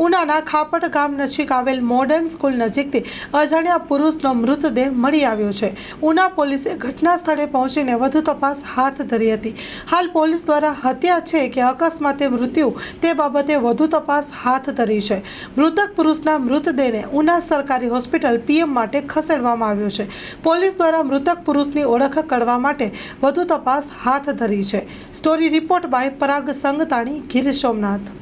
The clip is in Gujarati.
ઉનાના ખાપટ ગામ નજીક આવેલ મોડર્ન સ્કૂલ નજીકથી અજાણ્યા પુરુષનો મૃતદેહ મળી આવ્યો છે. ઉના પોલીસે ઘટના સ્થળે પહોંચીને વધુ તપાસ હાથ ધરી હતી. હાલ પોલીસ દ્વારા હત્યા છે કે અકસ્માતે મૃત્યુ તે બાબતે વધુ તપાસ હાથ ધરી છે. મૃતક પુરુષના મૃતદેહને ઉના સરકારી હોસ્પિટલ પીએમ માટે ખસેડવામાં આવ્યો છે. પોલીસ દ્વારા મૃતક પુરુષની ઓળખ કરવા માટે વધુ તપાસ હાથ ધરી છે. Story report by Parag Sangtani, Gir Somnath.